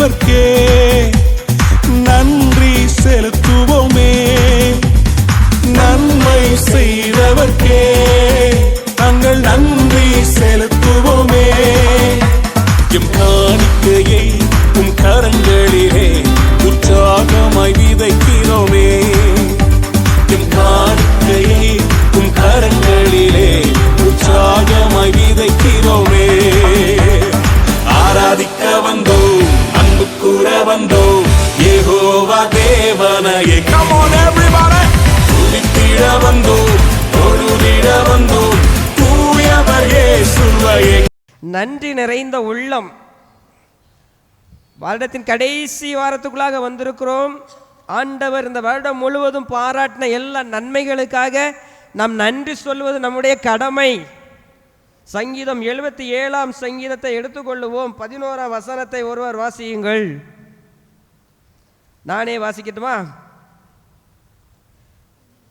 செய்தவர்க்கே நன்றி நிறைந்த உள்ளம். வருடத்தின் கடைசி வாரத்துக்குள்ளாக வந்திருக்கிறோம். ஆண்டவர் இந்த வருடம் முழுவதும் பாராட்டின எல்லா நன்மைகளுக்காக நாம் நன்றி சொல்வது நம்முடைய கடமை. சங்கீதம் எழுபத்தி ஏழாம் சங்கீதத்தை எடுத்துக்கொள்ளுவோம். பதினோராம் வசனத்தை ஒருவர் வாசியுங்கள். நானே வாசிக்கட்டுமா?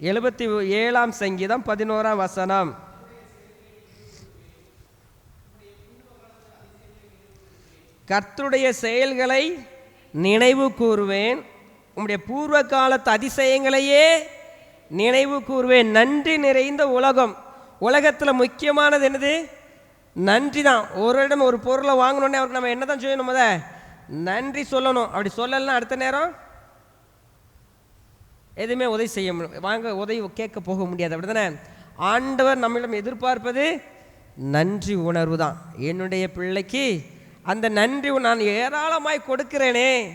எழுபத்தி ஏழாம் சங்கீதம் பதினோராம் வசனம். கர்த்தருடைய செயல்களை நினைவு கூறுவேன். உம்முடைய பூர்வ காலத்து அதிசயங்களையே நினைவு கூறுவேன். நன்றி நிறைந்த உலகம். உலகத்தில் முக்கியமானது என்னது? நன்றி தான் ஒரு இடம் ஒரு பொருளை வாங்கணுன்னே அவருக்கு நம்ம என்ன தான் செய்யணும் முத? நன்றி சொல்லணும். அப்படி சொல்லலைன்னா அடுத்த நேரம் எதுவுமே உதவி செய்ய முடியும் வாங்க உதவி கேட்க போக முடியாது. அப்படி தானே ஆண்டவர் நம்மிடம் எதிர்பார்ப்பது நன்றி உணர்வு தான் என்னுடைய பிள்ளைக்கு அந்த நன்றி நான் ஏராளமாய் கொடுக்கிறேனே.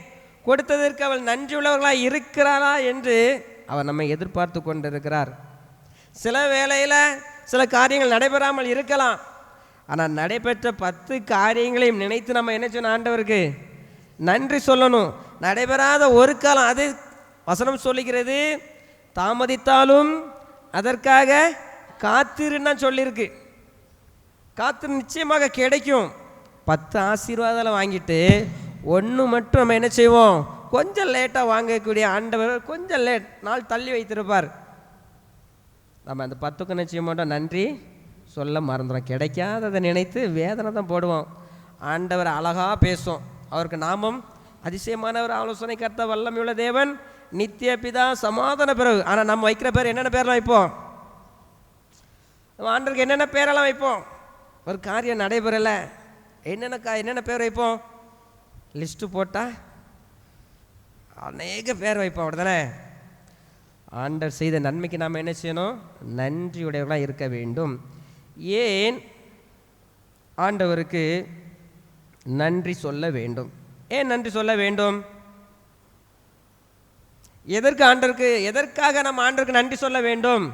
கொடுத்ததற்கு அவள் நன்றி இருக்கிறாளா என்று அவர் நம்மை எதிர்பார்த்து கொண்டிருக்கிறார். சில வேளையில் சில காரியங்கள் நடைபெறாமல் இருக்கலாம். ஆனால் நடைபெற்ற பத்து காரியங்களையும் நினைத்து நம்ம என்ன சொன்ன ஆண்டவருக்கு? நன்றி சொல்லணும். நடைபெறாத ஒரு காலம் அது வசனம் சொல்லுகிறது தாமதித்தாலும் அதற்காக காத்திருன்னா சொல்லியிருக்கு. காத்து நிச்சயமாக கிடைக்கும். பத்து ஆசீர்வாதம் வாங்கிட்டு ஒன்று மட்டும் நம்ம என்ன செய்வோம்? கொஞ்சம் லேட்டாக வாங்கக்கூடிய ஆண்டவர் கொஞ்சம் லேட் நாள் தள்ளி வைத்திருப்பார். நம்ம அந்த பத்துக்கு என்ன செய்ய மாட்டோம்? நன்றி. சொல்ல மறந்துடும் கிடைக்காததை நினைத்து வேதனை தான் போடுவோம். ஆண்டவர் அழகாக பேசும். அவருக்கு நாமம் அதிசயமானவர் ஆலோசனை கர்த்த வல்லமையுள்ள தேவன் நித்திய பிதா சமாதான பிறகு. ஆனால் நம்ம வைக்கிற பேர் என்னென்ன பேர்லாம் வைப்போம்? நம்ம ஆண்டருக்கு என்னென்ன பேரெல்லாம் வைப்போம்? ஒரு காரியம் நடைபெறலை. என்னென்னக்கா என்னென்ன பேர் வைப்போம்? லிஸ்ட்டு போட்டால் அநேக பேர் வைப்போம் அப்படிதானே ஆண்டவர் செய்த நன்மைக்கு நாம் என்ன செய்யணும்? நன்றியுடையவர்களாக இருக்க வேண்டும். ஏன் ஆண்டவருக்கு நன்றி சொல்ல வேண்டும்? ஏன் நன்றி சொல்ல வேண்டும்? எதற்கு ஆண்டருக்கு எதற்காக நம்ம ஆண்டருக்கு நன்றி சொல்ல வேண்டும்?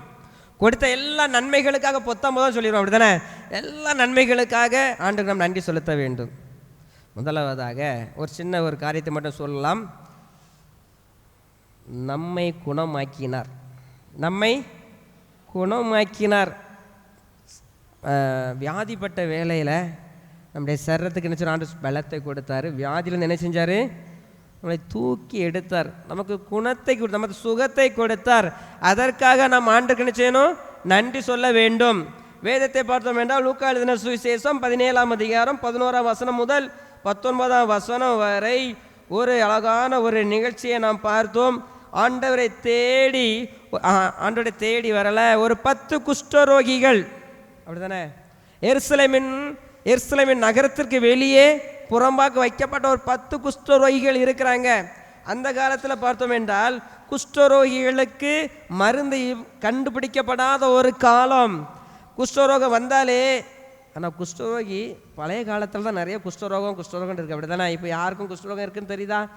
கொடுத்த எல்லா நன்மைகளுக்காக பொத்தாம் தான் சொல்லிடுவோம் அப்படிதானே எல்லா நன்மைகளுக்காக ஆண்டுக்கு நாம் நன்றி செலுத்த வேண்டும். முதலாவதாக ஒரு சின்ன ஒரு காரியத்தை மட்டும் சொல்லலாம். நம்மை குணமாக்கினார். நம்மை குணமாக்கினார். வியாதிப்பட்ட வேலையில் நம்முடைய சரீரத்துக்கு என்ன ஆண்டு பலத்தை கொடுத்தாரு. வியாதியிலேருந்து என்ன செஞ்சார்? நம்மளை தூக்கி எடுத்தார். நமக்கு குணத்தை கொடு நமக்கு சுகத்தை கொடுத்தார். அதற்காக நாம் ஆண்டுக்கு என்ன செய்யணும்? நன்றி சொல்ல வேண்டும். வேதத்தை பார்த்தோம் என்றால் லூக்கா எழுதின சுவிசேஷம் பதினேழாம் அதிகாரம் பதினோராம் வசனம் முதல் பத்தொன்பதாம் வசனம் வரை ஒரு அழகான ஒரு நிகழ்ச்சியை நாம் பார்த்தோம். ஆண்டவரை தேடி ஆண்டவரை தேடி வரல. ஒரு பத்து குஷ்டரோகிகள் அப்படிதானே எருசலேமின் எருசலேமின் நகரத்திற்கு வெளியே புறம்பாக்கு வைக்கப்பட்ட ஒரு பத்து குஷ்டரோகிகள் இருக்கிறாங்க. அந்த காலத்தில் பார்த்தோம் என்றால் குஷ்டரோகிகளுக்கு மருந்து கண்டுபிடிக்கப்படாத ஒரு காலம். குஷ்டரோகம் வந்தாலே ஆனால் குஷ்டரோகி பழைய காலத்தில் தான் நிறைய குஷ்டரோகம் குஷ்டரோகம் இருக்குது அப்படி தானே இப்போ யாருக்கும் குஷ்டரோகம் இருக்குன்னு தெரியுதா?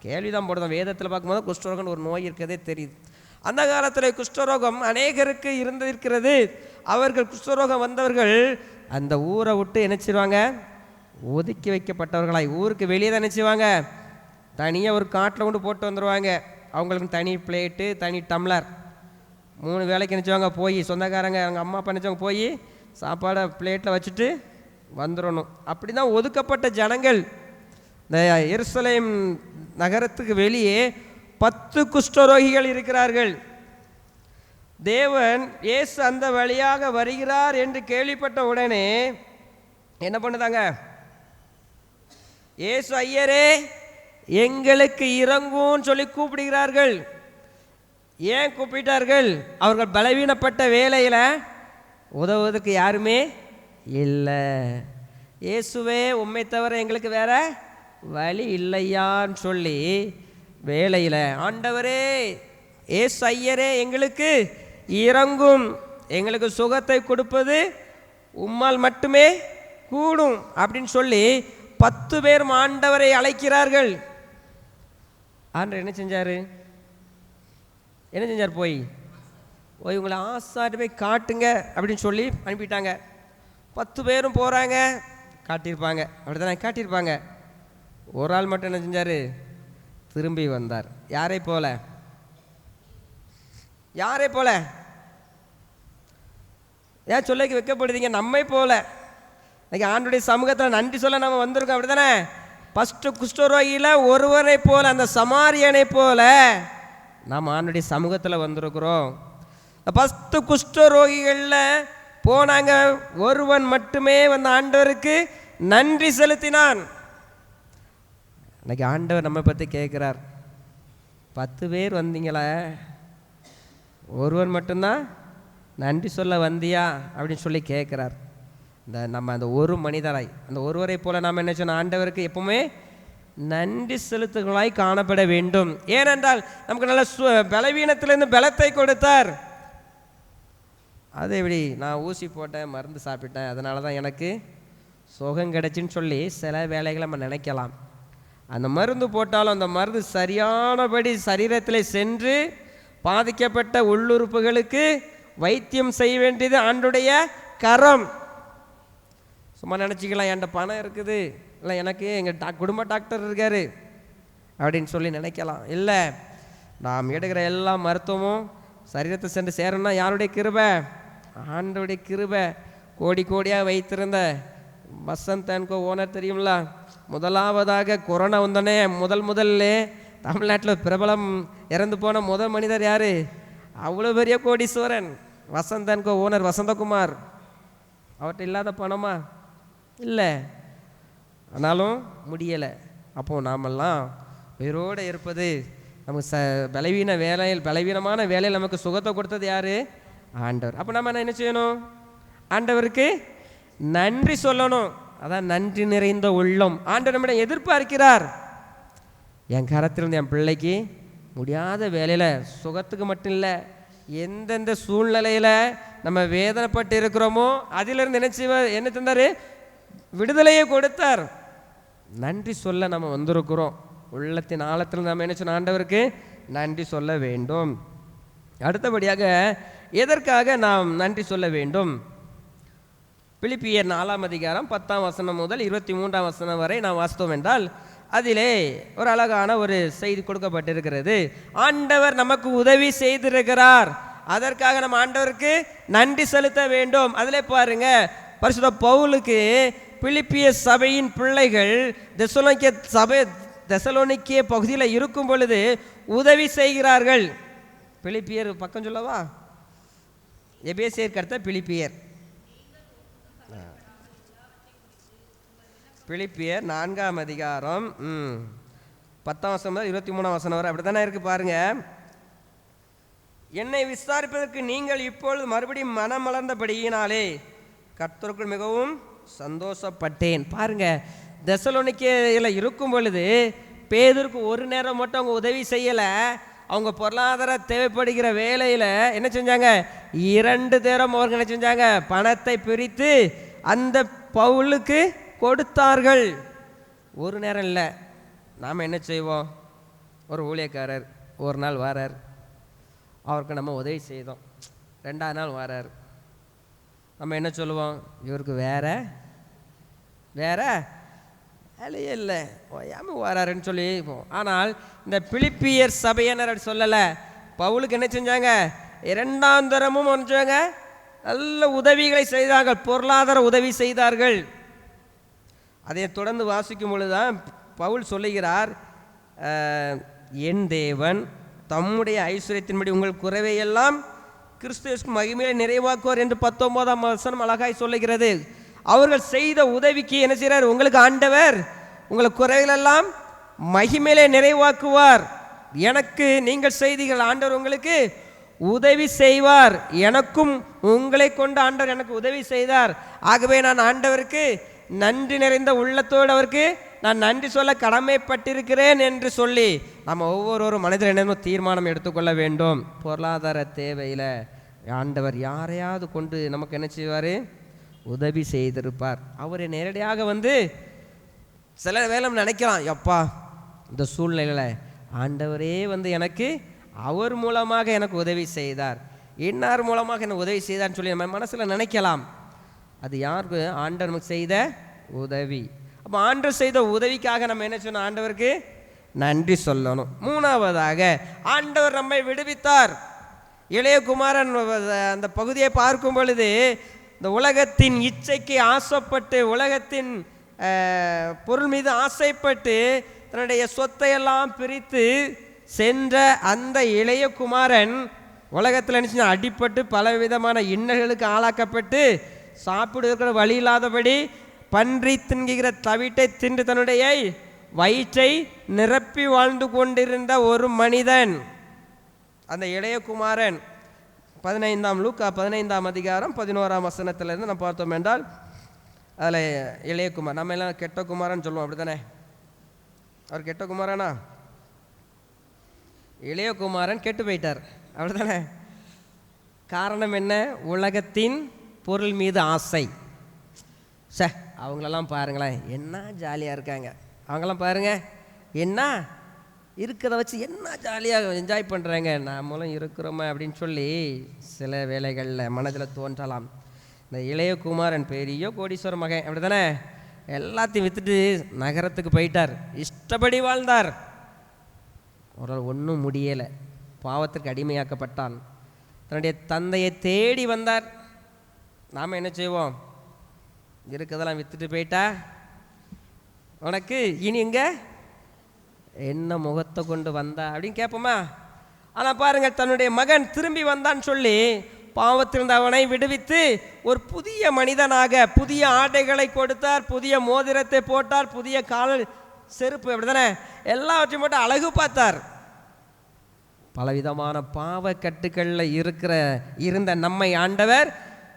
கேள்விதான் போடுதான் வேதத்தில் பார்க்கும்போது குஷ்டரோகம்னு ஒரு நோய் இருக்கிறதே தெரியுது. அந்த காலத்தில் குஷ்டரோகம் அநேகருக்கு இருந்திருக்கிறது. அவர்கள் குஷ்டரோகம் வந்தவர்கள் அந்த ஊரை விட்டு என்ன ஒதுக்கி வைக்கப்பட்டவர்களாய். ஊருக்கு வெளியே தான் நினச்சிவாங்க தனியாக ஒரு காட்டில் கொண்டு போட்டு வந்துடுவாங்க அவங்களுக்கு தனி பிளேட்டு தனி டம்ளர் மூணு வேலைக்கு நினச்சவங்க போய் சொந்தக்காரங்க எங்கள் அம்மா அப்பா நினச்சவங்க போய் சாப்பாடை பிளேட்டில் வச்சுட்டு வந்துடணும் அப்படி தான் ஒதுக்கப்பட்ட ஜனங்கள். இந்த எருசலேம் நகரத்துக்கு வெளியே பத்து குஷ்டரோகிகள் இருக்கிறார்கள். தேவன் இயேசு அந்த வழியாக வருகிறார் என்று கேள்விப்பட்ட உடனே என்ன பண்ணுதாங்க? இயேசு ஐயரே எங்களுக்கு இறங்கும்னு சொல்லி கூப்பிடுகிறார்கள். ஏன் கூப்பிட்டார்கள்? அவர்கள் பலவீனப்பட்ட வேலையில் உதவுவதற்கு யாருமே இல்லை. இயேசுவே உண்மை தவிர எங்களுக்கு வேற வழி இல்லையான்னு சொல்லி வேலையில் ஆண்டவரே ஏசு ஐயரே எங்களுக்கு இறங்கும் எங்களுக்கு சுகத்தை கொடுப்பது உம்மால் மட்டுமே கூடும் அப்படின்னு சொல்லி பத்து பேரும் ஆண்டவரை அழைக்கிறார்கள். ஆண்டவர் என்ன செஞ்சாரு? என்ன செஞ்சார் போய்? போய் உங்களை ஆசாட்டு போய் காட்டுங்க அப்படின்னு சொல்லி அனுப்பிட்டாங்க. பத்து பேரும் போகிறாங்க காட்டியிருப்பாங்க. அப்படி தானே காட்டியிருப்பாங்க. ஒரு ஆள் மட்டும் என்ன செஞ்சார்? திரும்பி வந்தார். யாரை போல? யாரை போல? ஏன் சொல்லைக்கு வைக்கப்படுதீங்க? நம்மை போல. இன்னைக்கு ஆண்டுடைய சமூகத்தில் நன்றி சொல்ல நம்ம வந்திருக்கோம். அப்படி தானே ஃபஸ்ட்டு குஷ்டரோகியில் ஒருவரை போல அந்த சமாரியனை போல நாம் ஆல்ரெடி சமூகத்தில் வந்திருக்கிறோம். ஃபஸ்ட்டு குஷ்டரோகிகளில் போனாங்க. ஒருவன் மட்டுமே வந்த ஆண்டவருக்கு நன்றி செலுத்தினான். இன்னைக்கு ஆண்டவர் நம்ம பற்றி கேட்குறார் பத்து பேர் வந்தீங்களே. ஒருவன் மட்டும்தான் நன்றி சொல்ல வந்தியா? அப்படின்னு சொல்லி கேட்குறார் இந்த நம்ம அந்த ஒரு மனிதராய் அந்த ஒருவரை போல் நாம் என்ன சொன்ன ஆண்டவருக்கு எப்பவுமே நன்றி செலுத்துகளாய் காணப்பட வேண்டும். ஏனென்றால் நமக்கு நல்ல சு பலவீனத்திலிருந்து பலத்தை கொடுத்தார். அது எப்படி நான் ஊசி போட்டேன் மருந்து சாப்பிட்டேன். அதனால தான் எனக்கு சுகம் கிடைச்சின்னு சொல்லி சில வேலைகளை நம்ம நினைக்கலாம். அந்த மருந்து போட்டாலும் அந்த மருந்து சரியானபடி சரீரத்தில் சென்று பாதிக்கப்பட்ட உள்ளுறுப்புகளுக்கு வைத்தியம் செய்ய வேண்டியது ஆண்டுடைய கரம். சும்மா நினச்சிக்கலாம் என்கிட்ட பணம் இருக்குது. இல்லை எனக்கு எங்கள் டா குடும்ப டாக்டர் இருக்கார் அப்படின்னு சொல்லி நினைக்கலாம். இல்லை நாம் எடுக்கிற எல்லா மருத்துவமும் சரீரத்தை சென்று சேரணும்னா யாருடைய கிருபை? ஆண்டோடைய கிருபை. கோடி கோடியாக வைத்திருந்த வசந்த் அன்கோ ஓனர் தெரியும்ல? முதலாவதாக கொரோனா வந்தோடனே முதல் முதல்ல தமிழ்நாட்டில் பிரபலம் இறந்து போன முதல் மனிதர் யார்? அவ்வளோ பெரிய கோடீஸ்வரன். Vasanth and co owner Vasanthakumar. அவர்கிட்ட இல்லாத பணமா? இல்லை. ஆனாலும் முடியலை. அப்போது நாமெல்லாம் உயிரோடு இருப்பது நமக்கு ச பலவீன வேலையில் பலவீனமான வேலையில் நமக்கு சுகத்தை கொடுத்தது யார்? ஆண்டவர். அப்போ நம்ம என்ன செய்யணும்? ஆண்டவருக்கு நன்றி சொல்லணும். அதான் நன்றி நிறைந்த உள்ளம். ஆண்டவர் நம்மிடம் எதிர்பார்க்கிறார். என் கரத்திலிருந்து என் பிள்ளைக்கு முடியாத வேலையில் சுகத்துக்கு மட்டும் இல்லை எந்தெந்த சூழ்நிலையில் நம்ம வேதனைப்பட்டு இருக்கிறோமோ அதிலிருந்து என்ன செய்வார்? என்ன தந்தார்? விடுதலையை கொடுத்தார். நன்றி சொல்ல நம்ம வந்திருக்கிறோம். உள்ளத்தின் ஆழத்தில் நம்ம என்ன சொன்ன ஆண்டவருக்கு? நன்றி சொல்ல வேண்டும். அடுத்தபடியாக எதற்காக நாம் நன்றி சொல்ல வேண்டும்? பிலிப்பியர் நாலாம் அதிகாரம் பத்தாம் வசனம் முதல் இருபத்தி மூன்றாம் வசனம் வரை நாம் வாசித்தோம் என்றால் அதிலே ஒரு அழகான ஒரு செய்தி கொடுக்கப்பட்டிருக்கிறது. ஆண்டவர் நமக்கு உதவி செய்திருக்கிறார். அதற்காக நம்ம ஆண்டவருக்கு நன்றி செலுத்த வேண்டும். அதிலே பாருங்க பரிசுத பவுலுக்கு பிலிப்பிய சபையின் பிள்ளைகள் தெசலோனிக்க சபை தெசலோனிக்கிய பகுதியில் இருக்கும் பொழுது உதவி செய்கிறார்கள். பிலிப்பியர் பக்கம் சொல்லவா? எபேசியர் கருத்த பிலிப்பியர். பிலிப்பியர் நான்காம் அதிகாரம் ம் பத்தாம் வசனம் முதல் இருபத்தி மூணாம் வசனம் வரை அப்படி தானே இருக்குது பாருங்க. என்னை விசாரிப்பதற்கு நீங்கள் இப்பொழுது மறுபடியும் மனம் மலர்ந்தபடியினாலே கர்த்தருக்குள் மிகவும் சந்தோஷப்பட்டேன். பாருங்க தசலோனிக்கையில் இருக்கும் பொழுது பேதருக்கு ஒரு நேரம் மட்டும் அவங்க உதவி செய்யலை. அவங்க பொருளாதார தேவைப்படுகிற வேலையில் என்ன செஞ்சாங்க? இரண்டு நேரம் அவங்க என்ன செஞ்சாங்க? பணத்தை பிரித்து அந்த பவுலுக்கு கொடுத்தார்கள். ஒரு நேரம் இல்லை. நாம் என்ன செய்வோம்? ஒரு ஊழியக்காரர் ஒரு நாள் வரார். அவருக்கு நம்ம உதவி செய்தோம். ரெண்டாவது நாள் வரார். நம்ம என்ன சொல்லுவோம்? இவருக்கு வேற? வேற? வேலையே இல்லை. ஓயாமல் வராருன்னு சொல்லி ஆனால் இந்த பிலிப்பியர் சபையினர் சொல்லலை? பவுலுக்கு என்ன செஞ்சாங்க? இரண்டாம் தரமும் செஞ்சாங்க? நல்ல உதவிகளை செய்தார்கள். பொருளாதார உதவி செய்தார்கள். அதை தொடர்ந்து வாசிக்கும் பொழுதுதான் பவுல் சொல்லுகிறார் என் தேவன் தம்முடைய ஐஸ்வர்யத்தின்படி உங்கள் குறைவையெல்லாம் கிறிஸ்துவுக்கு மகிமையை நிறைவாக்குவார் என்று பத்தொன்பதாம் வசனம் அழகாய் சொல்லுகிறது. அவர்கள் செய்த உதவிக்கு என்ன செய்கிறார் உங்களுக்கு ஆண்டவர் உங்களை குறைகளெல்லாம் மகிமையிலே நிறைவாக்குவார். எனக்கு நீங்கள் செய்தீர்கள். ஆண்டவர் உங்களுக்கு உதவி செய்வார். எனக்கும் உங்களை கொண்டு ஆண்டவர் எனக்கு உதவி செய்தார். ஆகவே நான் ஆண்டவருக்கு நன்றி நிறைந்த உள்ளத்தோடு அவருக்கு நான் நன்றி சொல்ல கடமைப்பட்டிருக்கிறேன் என்று சொல்லி நம்ம ஒவ்வொருவரும் மனிதர் என்ன தீர்மானம் எடுத்துக்கொள்ள வேண்டும். பொருளாதார தேவையில் ஆண்டவர் யாரையாவது கொண்டு நமக்கு என்ன செய்வார்? உதவி செய்திருப்பார். அவரை நேரடியாக வந்து சில வேலை நினைக்கலாம் எப்பா இந்த சூழ்நிலையில் ஆண்டவரே வந்து எனக்கு அவர் மூலமாக எனக்கு உதவி செய்தார். இன்னார் மூலமாக எனக்கு உதவி செய்தார்னு சொல்லி நம்ம மனசில் நினைக்கலாம். அது யாருக்கு? ஆண்டவர் நமக்கு செய்த உதவி. அப்போ ஆண்டு செய்த உதவிக்காக நம்ம என்ன சொன்னோம்? ஆண்டவருக்கு நன்றி சொல்லணும். மூணாவதாக ஆண்டவர் நம்மை விடுவித்தார். இளையகுமாரன் அந்த பகுதியை பார்க்கும் பொழுது இந்த உலகத்தின் இச்சைக்கு ஆசைப்பட்டு உலகத்தின் பொருள் மீது ஆசைப்பட்டு தன்னுடைய சொத்தையெல்லாம் பிரித்து சென்ற அந்த இளைய குமாரன் உலகத்தில் நினச்சி அடிப்பட்டு பல விதமான இன்னல்களுக்கு ஆளாக்கப்பட்டு சாப்பிடுவதற்கு வழி இல்லாதபடி பன்றி தின்கிற தவிட்டை தின்று தன்னுடைய வயிற்றை நிரப்பி வாழ்ந்து கொண்டிருந்த ஒரு மனிதன். அந்த இளையகுமாரன் பதினைந்தாம் லூக்கா பதினைந்தாம் அதிகாரம் பதினோராம் வசனத்திலேருந்து நம்ம பார்த்தோம் என்றால் அதில் இளையகுமார் நம்ம எல்லாம் கெட்ட குமாரன் சொல்லுவோம் அப்படி தானே அவர் கெட்ட குமாரனா? இளையகுமாரன் கெட்டு போயிட்டார் அப்படி தானே காரணம் என்ன? உலகத்தின் பொருள் மீது ஆசை. சே அவங்களெல்லாம் பாருங்களேன் என்ன ஜாலியாக இருக்காங்க. அவங்களாம் பாருங்கள் என்ன இருக்கிறத வச்சு என்ன ஜாலியாக என்ஜாய் பண்ணுறாங்க நாமளும் இருக்கிறோமே அப்படின்னு சொல்லி சில வேலைகளில் மனதில் தோன்றலாம். இந்த இளையகுமாரன் பெரிய கோடீஸ்வர மகன் அப்படி தானே எல்லாத்தையும் விற்றுட்டு நகரத்துக்கு போயிட்டார். இஷ்டப்படி வாழ்ந்தார். ஒரு ஒன்றும் முடியலை. பாவத்திற்கு அடிமையாக்கப்பட்டான். தன்னுடைய தந்தையை தேடி வந்தார். நாம் என்ன செய்வோம்? இருக்கிறதெல்லாம் விற்றுட்டு போயிட்டா? உனக்கு இனி இங்கே என்ன முகத்தை கொண்டு வந்தா? அப்படின்னு கேட்போமா ஆனால் பாருங்கள் தன்னுடைய மகன் திரும்பி வந்தான்னு சொல்லி பாவத்திலிருந்து அவனை விடுவித்து ஒரு புதிய மனிதனாக புதிய ஆடைகளை கொடுத்தார் புதிய மோதிரத்தை போட்டார் புதிய கால செருப்பு அப்படி தானே எல்லாவற்றையும் போட்டு அழகு பார்த்தார். பலவிதமான பாவக்கட்டுகளில் இருக்கிற இருந்த நம்மை ஆண்டவர்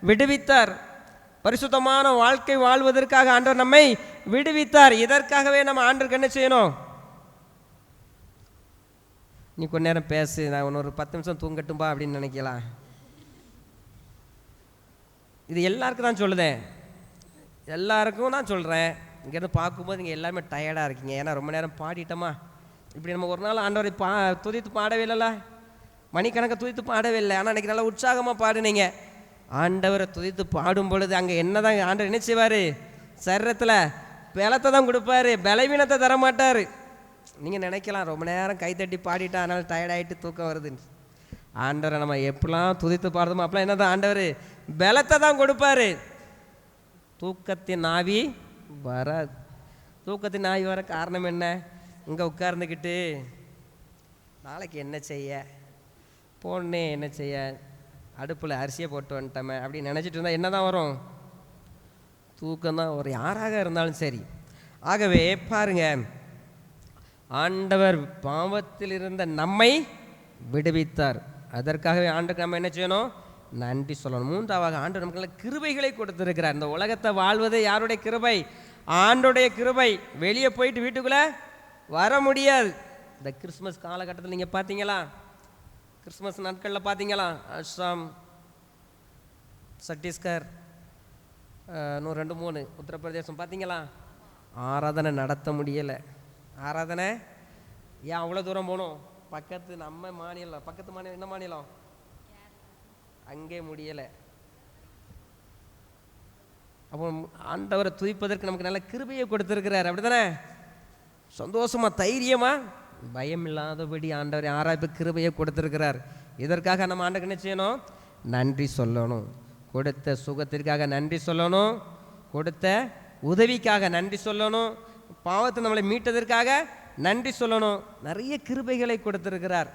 விடுவித்தார். பரிசுத்தமான வாழ்க்கை வாழ்வதற்காக ஆண்டவர் நம்மை விடுவித்தார். இதற்காகவே நம்ம ஆண்டருக்கு என்ன செய்யணும்? நீ கொஞ்ச நேரம் பேசு நான் இன்னொரு பத்து நிமிஷம் தூங்கட்டும்பா அப்படின்னு நினைக்கலாம். இது எல்லாருக்கும் தான் சொல்லுதேன். எல்லாருக்கும் தான் சொல்கிறேன் இங்கேருந்து பார்க்கும்போது நீங்கள் எல்லாமே டயர்டாக இருக்கீங்க. ஏன்னா ரொம்ப நேரம் பாடிட்டோமா? இப்படி நம்ம ஒரு நாள் ஆண்டவரை பா துதித்து பாடவே இல்லைல்ல? மணிக்கணக்கை துதித்து பாடவே இல்லை. ஆனால் இன்றைக்கி நல்லா உற்சாகமாக பாடுனீங்க. ஆண்டவரை துதித்து பாடும் பொழுது அங்கே என்ன தான் ஆண்டவர் என்ன செய்வார்? சரீரத்தில் பலத்தை தான் கொடுப்பாரு பலவீனத்தை தர மாட்டார் நீங்கள் நினைக்கலாம் ரொம்ப நேரம் கைத்தட்டி பாடிட்டா அதனால் டயர்டாகிட்டு தூக்கம் வருதுன்னு ஆண்டவரை நம்ம எப்படிலாம் துதித்து பாடுறோமோ அப்பெல்லாம் என்ன தான் ஆண்டவர்? பலத்தை தான் கொடுப்பாரு. தூக்கத்தின் ஆவி வராது. தூக்கத்தின் ஆவி வர காரணம் என்ன? இங்கே உட்கார்ந்துக்கிட்டு நாளைக்கு என்ன செய்ய? போனே என்ன செய்ய? அடுப்பில் அரிசியை போட்டு வந்துட்டோமே அப்படின்னு நினச்சிட்டு இருந்தால் என்ன தான் வரும்? தூக்கம் தான் வரும். யாராக இருந்தாலும் சரி. ஆகவே பாருங்க. ஆண்டவர் பாவத்தில் இருந்த நம்மை விடுவித்தார். அதற்காகவே ஆண்டுக்கு நம்ம என்ன செய்யணும்? நன்றி சொல்லணும். மூன்றாவது ஆண்டு நமக்கு கிருபைகளை கொடுத்திருக்கிறார். இந்த உலகத்தை வாழ்வது யாருடைய கிருபை? ஆண்டுடைய கிருபை. வெளியே போயிட்டு வீட்டுக்குள்ளே வர முடியாது. இந்த கிறிஸ்மஸ் காலகட்டத்தில் நீங்கள் பார்த்தீங்களா கிறிஸ்மஸ் நாட்களில் பார்த்தீங்களா அஸ்ஸாம் சத்தீஸ்கர் இன்னும் ரெண்டு மூணு உத்தரப்பிரதேசம் பார்த்தீங்களா ஆராதனை நடத்த முடியலை. ஆராதனை? ஏன் அவ்வளோ தூரம் போகணும்? பக்கத்து நம்ம மாநிலம் பக்கத்து மாநிலம் என்ன மாநிலம்? அங்கே முடியலை. அப்போ ஆண்டவரை துதிப்பதற்கு நமக்கு நல்ல கிருபையை கொடுத்துருக்கிறார். அப்படிதானே சந்தோஷமா தைரியமாக பயம் இல்லாதபடி ஆண்டவர் ஆராய்ப்பு கிருபையை கொடுத்துருக்கிறார். இதற்காக நம்ம ஆண்டுக்கு என்ன செய்யணும்? நன்றி சொல்லணும். கொடுத்த சுகத்திற்காக நன்றி சொல்லணும். கொடுத்த உதவிக்காக நன்றி சொல்லணும். பாவத்தை நம்மளை மீட்டதற்காக நன்றி சொல்லணும். நிறைய கிருபைகளை கொடுத்துருக்கிறார்.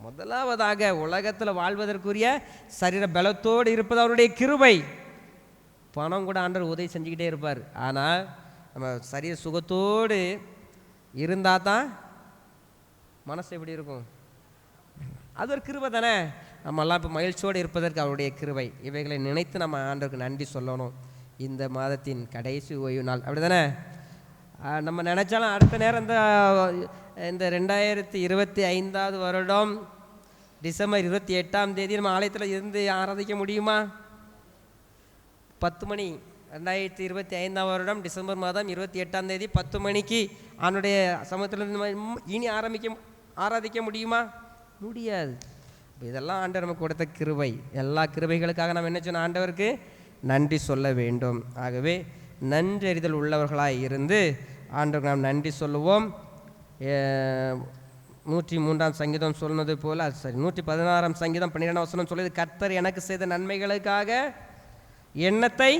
முதலாவதாக உலகத்தில் வாழ்வதற்குரிய சரீர பலத்தோடு இருப்பது அவருடைய கிருபை. பணம் கூட ஆண்டவர் உதவி செஞ்சுக்கிட்டே இருப்பார். ஆனால் நம்ம சரீர சுகத்தோடு இருந்தால் தான் மனசு எப்படி இருக்கும்? அது ஒரு கிருபை தானே? நம்மெல்லாம் இப்போ மகிழ்ச்சியோடு இருப்பதற்கு அவருடைய கிருபை. இவைகளை நினைத்து நம்ம ஆண்டவருக்கு நன்றி சொல்லணும். இந்த மாதத்தின் கடைசி ஓய்வு நாள். அப்படி தானே நம்ம நினச்சாலும் அடுத்த நேரம் இந்த இந்த ரெண்டாயிரத்தி இருபத்தி ஐந்தாவது வருடம் டிசம்பர் இருபத்தி எட்டாம் தேதி நம்ம ஆலயத்தில் இருந்து ஆராதிக்க முடியுமா? பத்து மணி. ரெண்டாயிரத்தி இருபத்தி ஐந்தாம் வருடம் டிசம்பர் மாதம் இருபத்தி எட்டாம் தேதி பத்து மணிக்கு அவனுடைய சமூகத்திலிருந்து இனி ஆரம்பிக்க ஆராதிக்க முடியுமா? முடியாது. இதெல்லாம் ஆண்டவர் நமக்கு கொடுத்த கிருபை. எல்லா கிருபைகளுக்காக நாம் என்ன சொன்ன ஆண்டவருக்கு? நன்றி சொல்ல வேண்டும். ஆகவே நன்றறிதல் உள்ளவர்களாக இருந்து ஆண்டவருக்கு நாம் நன்றி சொல்லுவோம். நூற்றி மூன்றாம் சங்கீதம் சொன்னது போல் அது சரி நூற்றி பதினாறாம் சங்கீதம் பன்னிரெண்டாம் வசனம் சொல்லியது கர்த்தர் எனக்கு செய்த நன்மைகளுக்காக எண்ணத்தை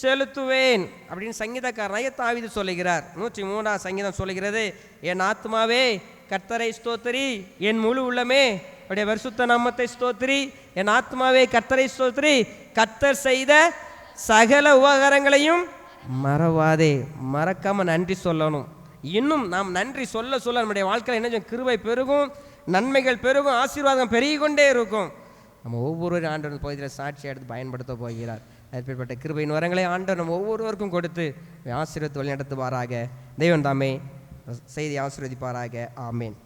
செலுத்துவேன் அப்படின்னு சங்கீதக்காரனாக தாவிது சொல்லுகிறார். நூற்றி மூணாம் சங்கீதம் சொல்லுகிறது என் ஆத்மாவே கர்த்தரை ஸ்தோத்திரி என் முழு உள்ளமே அவருடைய வருஷத்த நாமத்தை ஸ்தோத்திரி என் ஆத்மாவே கர்த்தரை ஸ்தோத்திரி கர்த்தர் செய்த சகல உபகாரங்களையும் மறவாதே. மறக்காமல் நன்றி சொல்லணும். இன்னும் நாம் நன்றி சொல்ல சொல்ல நம்முடைய வாழ்க்கையில் என்ன கிருவை பெருகும் நன்மைகள் பெருகும் ஆசீர்வாதம் பெருகிக்கொண்டே இருக்கும். நம்ம ஒவ்வொரு ஆண்டு பகுதியில் சாட்சி எடுத்து பயன்படுத்த போகிறார். அப்பேற்பட்ட கிருபையின் வரங்களை ஆண்டவர் நம்ம ஒவ்வொருவருக்கும் கொடுத்து ஆசீர்வத்து வழி நடத்துவாராக தெய்வம் தாமே செய்தி ஆசீர்வதிப்பாராக. ஆமேன்.